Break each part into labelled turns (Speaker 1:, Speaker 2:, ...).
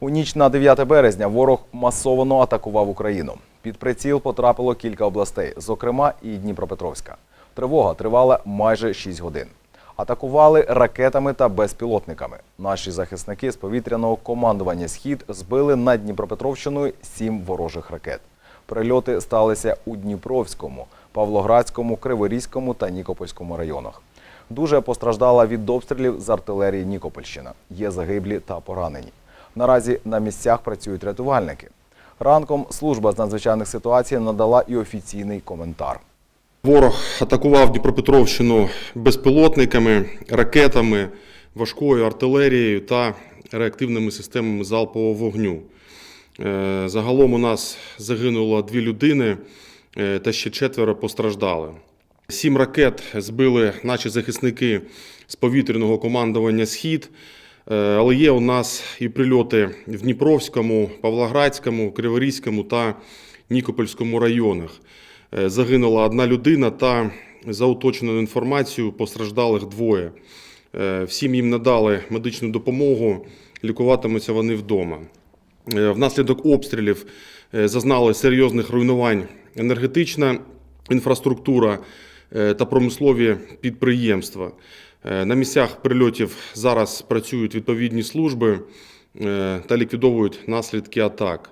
Speaker 1: У ніч на 9 березня ворог масово атакував Україну. Під приціл потрапило кілька областей, зокрема і Дніпропетровська. Тривога тривала майже 6 годин. Атакували ракетами та безпілотниками. Наші захисники з повітряного командування Схід збили над Дніпропетровщиною сім ворожих ракет. Прильоти сталися у Дніпровському, Павлоградському, Криворізькому та Нікопольському районах. Дуже постраждала від обстрілів з артилерії Нікопольщина. Є загиблі та поранені. Наразі на місцях працюють рятувальники. Ранком служба з надзвичайних ситуацій надала і офіційний коментар.
Speaker 2: Ворог атакував Дніпропетровщину безпілотниками, ракетами, важкою артилерією та реактивними системами залпового вогню. Е, Загалом у нас загинуло дві людини е, та ще четверо постраждали. Сім ракет збили наші захисники з повітряного командування Схід. Е, Але є у нас і прильоти в Дніпровському, Павлоградському, Криворізькому та Нікопольському районах. Е, Загинула одна людина та за уточненою інформацією постраждалих двоє. Е, Всім їм надали медичну допомогу, лікуватимуться вони вдома. Внаслідок обстрілів зазнали серйозних руйнувань енергетична інфраструктура та промислові підприємства. Е, На місцях прильотів зараз працюють відповідні служби е, та ліквідовують наслідки атак.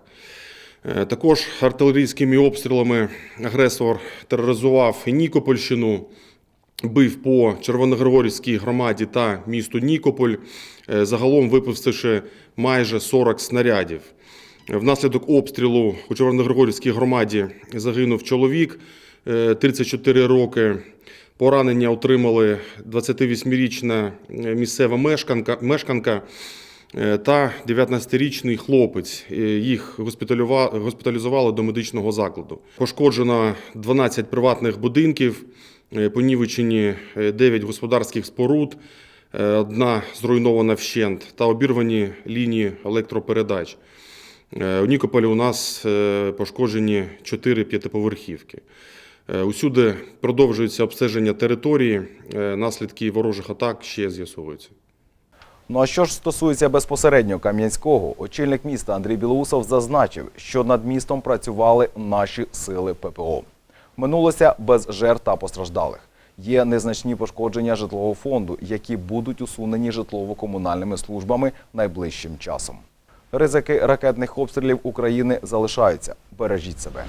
Speaker 2: Е, Також артилерійськими обстрілами агресор тероризував Нікопольщину, бив по Червоногригорівській громаді та місту Нікополь, е, загалом випустивши майже 40 снарядів. Е, Внаслідок обстрілу у Червоногригорівській громаді загинув чоловік е, 34 роки. Поранення отримали 28-річна е, місцева мешканка, мешканка е, та 19-річний хлопець. Е, Їх госпіталізували до медичного закладу. Пошкоджено 12 приватних будинків, е, понівечені е, 9 господарських споруд, е, одна зруйнована вщент та обірвані лінії електропередач. Е, У Нікополі у нас е, пошкоджені 4 п'ятиповерхівки. Е, Усюди продовжується обстеження території, е, наслідки ворожих атак ще з'ясовуються.
Speaker 1: Ну а що ж стосується безпосередньо Кам'янського, очільник міста Андрій Білоусов зазначив, що над містом працювали наші сили ППО. Минулося без жертв та постраждалих. Є незначні пошкодження житлового фонду, які будуть усунені житлово-комунальними службами найближчим часом. Ризики ракетних обстрілів України залишаються. Бережіть себе.